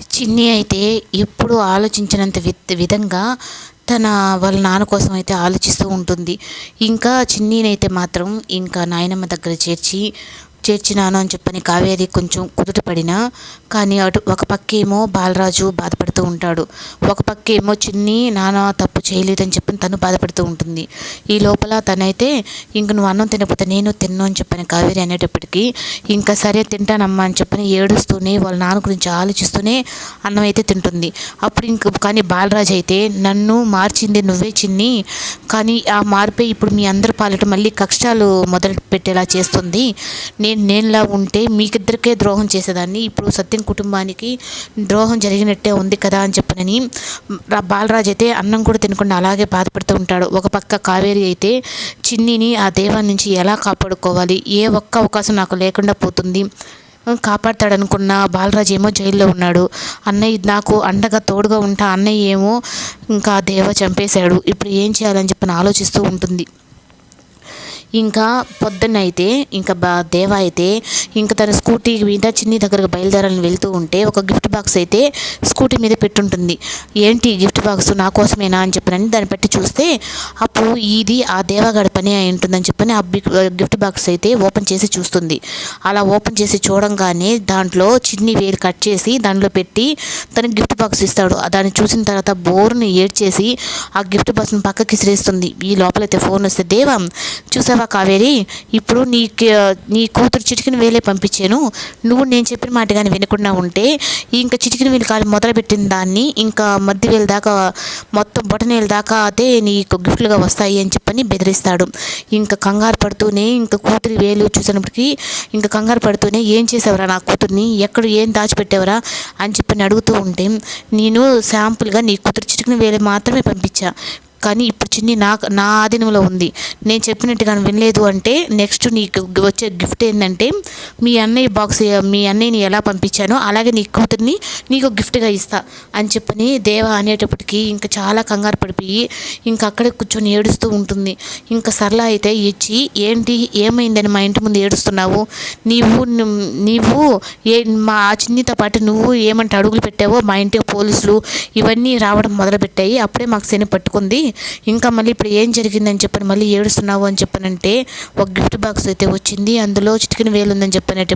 చిన్ని అయితే ఎప్పుడూ ఆలోచించినంత విధంగా తన వాళ్ళ నాన్న కోసం అయితే ఆలోచిస్తూ ఉంటుంది. ఇంకా చిన్నీనైతే మాత్రం ఇంకా నాయనమ్మ దగ్గర చేర్చి చేర్చినాను అని చెప్పని కావేరి కొంచెం కుదుటపడినా కానీ అటు ఒక పక్కేమో బాలరాజు బాధపడుతూ ఉంటాడు. ఒక పక్కేమో చిన్ని నాన్న తప్పు చేయలేదని చెప్పి తను బాధపడుతూ ఉంటుంది. ఈ లోపల తనైతే ఇంక నువ్వు అన్నం తినకపోతే నేను తిన్ను అని చెప్పని కావేరి అనేటప్పటికీ ఇంకా సరే తింటానమ్మా అని చెప్పని ఏడుస్తూనే వాళ్ళ నాన్న గురించి ఆలోచిస్తూనే అన్నం అయితే తింటుంది. అప్పుడు ఇంక కానీ బాలరాజు అయితే నన్ను మార్చింది నువ్వే చిన్ని కానీ ఆ మార్పే ఇప్పుడు మీ అందరి పాలట మళ్ళీ కష్టాలు మొదలు పెట్టేలా చేస్తుంది. నేను నేనులా ఉంటే మీకిద్దరికే ద్రోహం చేసేదాన్ని. ఇప్పుడు సత్యం కుటుంబానికి ద్రోహం జరిగినట్టే ఉంది కదా అని చెప్పనని బాలరాజు అయితే అన్నం కూడా తినకుండా అలాగే బాధపడుతూ ఉంటాడు. ఒక పక్క కావేరి అయితే చిన్నిని ఆ దేవా నుంచి ఎలా కాపాడుకోవాలి? ఏ ఒక్క అవకాశం నాకు లేకుండా పోతుంది. కాపాడతాడనుకున్న బాలరాజు ఏమో జైల్లో ఉన్నాడు. అన్నయ్య నాకు అండగా తోడుగా ఉంటా అన్నయ్య ఏమో ఇంకా దేవ చంపేశాడు. ఇప్పుడు ఏం చేయాలని చెప్పని ఆలోచిస్తూ ఉంటుంది. ఇంకా పొద్దున్న అయితే ఇంకా బా దేవ అయితే ఇంకా తన స్కూటీ మీద చిన్ని దగ్గరకు బయలుదేరాలని వెళ్తూ ఉంటే ఒక గిఫ్ట్ బాక్స్ అయితే స్కూటీ మీద పెట్టుంటుంది. ఏంటి గిఫ్ట్ బాక్స్ నా కోసమేనా? అని చెప్పనని దాన్ని పెట్టి చూస్తే అప్పుడు ఇది ఆ దేవగాడి పని అయి ఉంటుందని చెప్పని ఆ గిఫ్ట్ బాక్స్ అయితే ఓపెన్ చేసి చూస్తుంది. అలా ఓపెన్ చేసి చూడంగానే దాంట్లో చిన్ని వేలు కట్ చేసి దాంట్లో పెట్టి తనకి గిఫ్ట్ బాక్స్ ఇస్తాడు. దాన్ని చూసిన తర్వాత బోర్ని ఏడ్చేసి ఆ గిఫ్ట్ బాక్స్ని పక్కకి విసిరేస్తుంది ఈ లోపలైతే ఫోన్ వస్తే దేవం చూసి చూసావా కావేరి? ఇప్పుడు నీ నీ కూతురు చిటికిన వేలే పంపించాను. నువ్వు నేను చెప్పిన మాట కానీ వినకుండా ఉంటే ఇంకా చిటికిన వేలు కాలు మొదలుపెట్టిన దాన్ని ఇంకా మధ్య వేలు దాకా మొత్తం బొటనేలు దాకా అదే నీకు గిఫ్ట్లుగా వస్తాయి అని చెప్పని బెదిరిస్తాడు. ఇంకా కంగారు పడుతూనే ఇంకా కూతురి వేలు చూసినప్పటికీ ఇంకా కంగారు పడుతూనే ఏం చేసావురా నా కూతుర్ని? ఎక్కడ ఏం దాచిపెట్టావరా? అని చెప్పని అడుగుతూ ఉంటే నేను శాంపుల్గా నీ కూతురు చిటికిన వేలు మాత్రమే పంపించా. కానీ ఇప్పుడు చిన్ని నా నా ఆధీనంలో ఉంది. నేను చెప్పినట్టుగా వినలేదు అంటే నెక్స్ట్ నీకు వచ్చే గిఫ్ట్ ఏంటంటే మీ అన్నయ్య బాక్స్ మీ అన్నయ్యని ఎలా పంపించానో అలాగే నీ కూతుర్ని నీకు గిఫ్ట్గా ఇస్తా అని చెప్పని దేవ అనేటప్పటికి ఇంకా చాలా కంగారు పడిపోయి ఇంకా అక్కడే కూర్చొని ఏడుస్తూ ఉంటుంది. ఇంకా సరళ అయితే ఇచ్చి ఏంటి ఏమైందని మా ఇంటి ముందు ఏడుస్తున్నావు? నీవు నీవు ఏ మా చిన్నితో పాటు నువ్వు ఏమంటే అడుగులు పెట్టావో మా ఇంటి పోలీసులు ఇవన్నీ రావడం మొదలుపెట్టాయి. అప్పుడే మాకు శని పట్టుకుంది. ఇంకా మళ్ళీ ఇప్పుడు ఏం జరిగిందని చెప్పని మళ్ళీ ఏడుస్తున్నావు అని చెప్పనంటే ఒక గిఫ్ట్ బాక్స్ అయితే వచ్చింది అందులో చిటికిన వేలు ఉందని చెప్పినట్టు